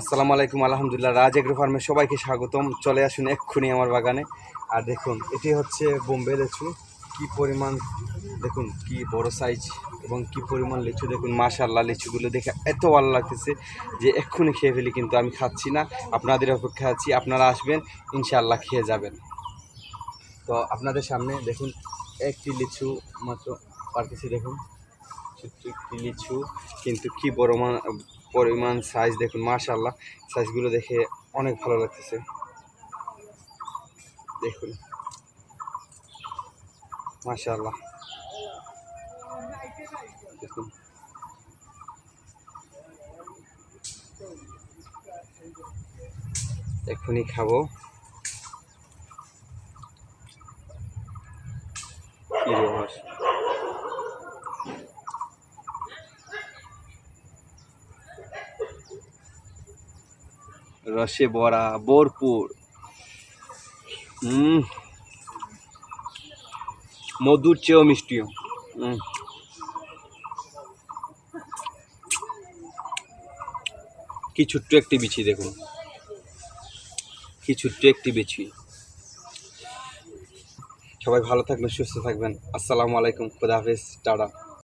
আসসালামু আলাইকুম, আলহামদুলিল্লাহ। রাজ এগ্রো ফার্মে সবাইকে স্বাগতম। চলে আসুন এক্ষুনি আমার বাগানে। আর দেখুন, এটি হচ্ছে বোম্বে লিচু। কি পরিমাণ, দেখুন, কি বড় সাইজ এবং কি পরিমাণ লিচু। দেখুন মাশাল্লাহ লিচুগুলো দেখে এত ভালো লাগতেছে যে এক্ষুনি খেয়ে ফেলি, কিন্তু আমি খাচ্ছি না। আপনাদের অপেক্ষা আছি, আপনারা আসবেন, ইনশাআল্লাহ খেয়ে যাবেন। তো আপনাদের সামনে, দেখুন, একটি লিচু মাত্র পারতেছি, দেখুন একটি লিচু। কিন্তু কি বড় পরিমাণ সাইজ দেখুন মাশাল্লাহ সাইজগুলো দেখে অনেক ভালো লাগতেছে। দেখুন। মাশাল্লাহ দেখুন। এক্ষুনি খাব। কি রসে বড়া ভরপুর। হুম মধুর চেয়েও মিষ্টিও। কি ছোট্ট একটি বিচি দেখুন। কি ছোট্ট একটি বিচি। সবাই ভালো থাকবেন, সুস্থ থাকবেন। আসসালামু আলাইকুম, খুদা হাফিজ, টাটা।